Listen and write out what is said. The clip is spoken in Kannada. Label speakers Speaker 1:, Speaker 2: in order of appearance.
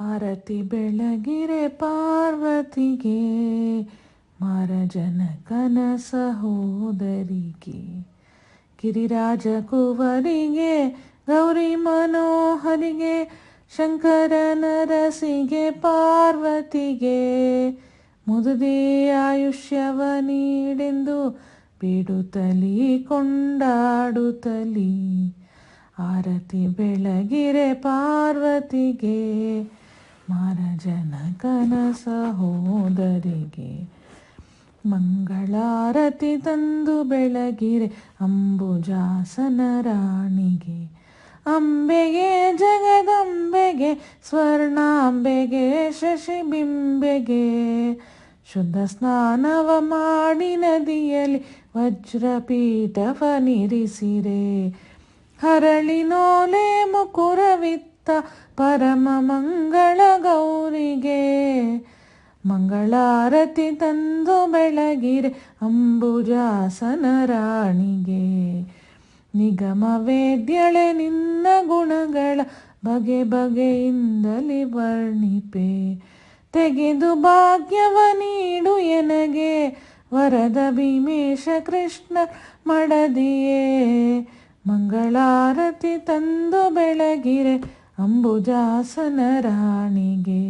Speaker 1: ಆರತಿ ಬೆಳಗಿರೆ ಪಾರ್ವತಿಗೆ ಮಾರಜನಕನ ಸಹೋದರಿಗೆ ಗಿರಿರಾಜ ಕುವರಿಗೆ, ಗೌರಿ ಮನೋಹರಿಗೆ, ಶಂಕರ ನರಸಿಗೆ ಪಾರ್ವತಿಗೆ. ಮುದುದಿ ಆಯುಷ್ಯವ ನೀಡೆಂದು ಬಿಡುತ್ತಲಿ ಕೊಂಡಾಡುತ್ತಲಿ. ಆರತಿ ಬೆಳಗಿರೆ ಪಾರ್ವತಿಗೆ ಮಾರಜನಕನ ಸಹೋದರಿಗೆ ಮಂಗಳಾರತಿ ತಂದು ಬೆಳಗಿರೆ ಅಂಬುಜಾಸನ ರಾಣಿಗೆ ಅಂಬೆಗೆ, ಜಗದಂಬೆಗೆ, ಸ್ವರ್ಣಾಂಬೆಗೆ, ಶಶಿಬಿಂಬೆಗೆ. ಶುದ್ಧ ಸ್ನಾನವ ಮಾಡಿ ನದಿಯಲ್ಲಿ ವಜ್ರಪೀಠವ ನಿರಿಸಿರೆ. ಹರಳಿನೋಲೆ ಮುಕುರವಿತ್ತ ಪರಮ ಮಂಗಳ ಗೌರಿಗೆ. ಮಂಗಳಾರತಿ ತಂದು ಬೆಳಗಿರೆ ಅಂಬುಜಾಸನ ರಾಣಿಗೆ. ನಿಗಮ ವೇದ್ಯಳೆ ನಿನ್ನ ಗುಣಗಳ ಬಗೆ ಬಗೆಯಿಂದಲಿ ವರ್ಣಿಪೆ. ತೆಗೆದು ಭಾಗ್ಯವ ನೀಡು ಎನಗೆ, ವರದ ಭೀಮೇಶ ಕೃಷ್ಣ ಮಡದಿಯೇ. ಮಂಗಳಾರತಿ ತಂದು ಬೆಳಗಿರೆ ಅಂಬುಜಾಸನ ರಾಣಿಗೆ.